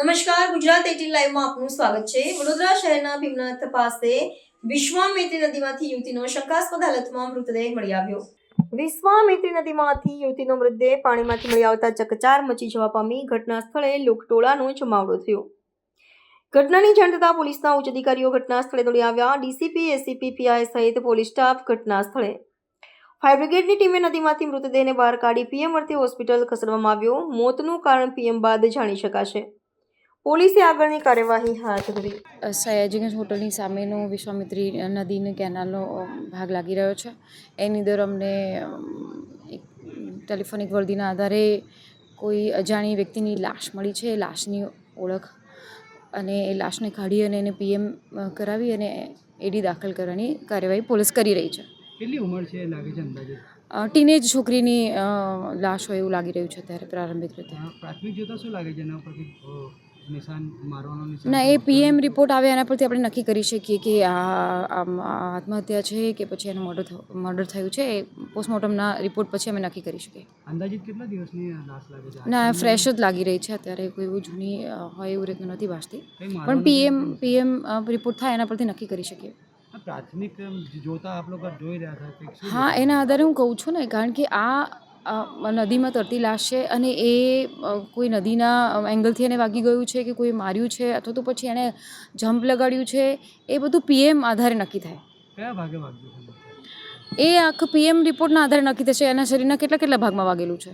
નમસ્કાર, ગુજરાત એટીન લાઈવમાં આપનું સ્વાગત છે. વડોદરા શહેરના ભીમનાથ પાસે વિશ્વામિત્રી નદીમાંથી યુવતીનો શંકાસ્પદ હાલતમાં મૃતદેહ મળી આવ્યો. વિશ્વામિત્રી નદીમાંથી યુવતીનો મૃતદેહ પાણીમાંથી મળી આવતા ચકચાર મચી જવા પામી ઘટના સ્થળે લોકટોળાનો જમાવડો થયો. ઘટનાની જાણ થતાં પોલીસના ઉચ્ચ અધિકારીઓ ઘટના સ્થળે દોડી આવ્યા. ડીસીપી એસીપી પીઆઈ સહિત પોલીસ સ્ટાફ ઘટના સ્થળે. ફાયર બ્રિગેડની ટીમે નદીમાંથી મૃતદેહને બહાર કાઢી પીએમ અર્થે હોસ્પિટલ ખસેડવામાં આવ્યો. મોતનું કારણ પીએમ બાદ જાણી શકાશે. પોલીસે આગળની કાર્યવાહી હાથ ધરી. સયાજીગંજ હોટલની સામેનો વિશ્વામિત્રી નદીને કેનાલનો ભાગ લાગી રહ્યો છે. એની અંદર અમને એક ટેલિફોનિક વર્દીના આધારે કોઈ અજાણી વ્યક્તિની લાશ મળી છે. એ લાશની ઓળખ અને એ લાશને કાઢી અને એને પીએમ કરાવી અને એડી દાખલ કરવાની કાર્યવાહી પોલીસ કરી રહી છે. કેટલી ઉંમર છે લાગે છે અંદાજે? ટીનેજ છોકરીની લાશ હોય એવું લાગી રહ્યું છે અત્યારે પ્રારંભિક રીતે. પ્રાથમિક જોતા શું લાગે છે એના ઉપરથી અ, નિશાન મારવાનો નિશાન ના એ પીએમ રિપોર્ટ આવે એના પરથી આપણે નક્કી કરી શકીએ કે આ આત્મહત્યા છે કે પછી એનું મર્ડર મર્ડર થયું છે એ પોસ્ટમોર્ટમના રિપોર્ટ પછી અમે નક્કી કરી શકીએ. અંદાજિત કેટલા દિવસની લાશ લાગે છે? ના ફ્રેશ જ લાગી રહી છે અત્યારે કોઈ એવું જૂની હોય એવું રીતનું નથી વાંચતી પણ પીએમ પીએમ રિપોર્ટ થાય એના પરથી નક્કી કરી શકીએ. પ્રાથમિક જોતા આપ લોકો જોઈ રહ્યા હતા હા એના આધારે હું કહું છું ને કારણ કે આ નદીમાં તરતી લાશ છે અને એ કોઈ નદીના એંગલથી એને વાગી ગયું છે કે કોઈ માર્યું છે અથવા તો પછી એને જમ્પ લગાડ્યું છે એ બધું પીએમ આધારે નક્કી થાય. કયા ભાગે વાગ્યું એ આખું પીએમ રિપોર્ટના આધારે નક્કી થશે. એના શરીરના કેટલા કેટલા ભાગમાં વાગેલું છે?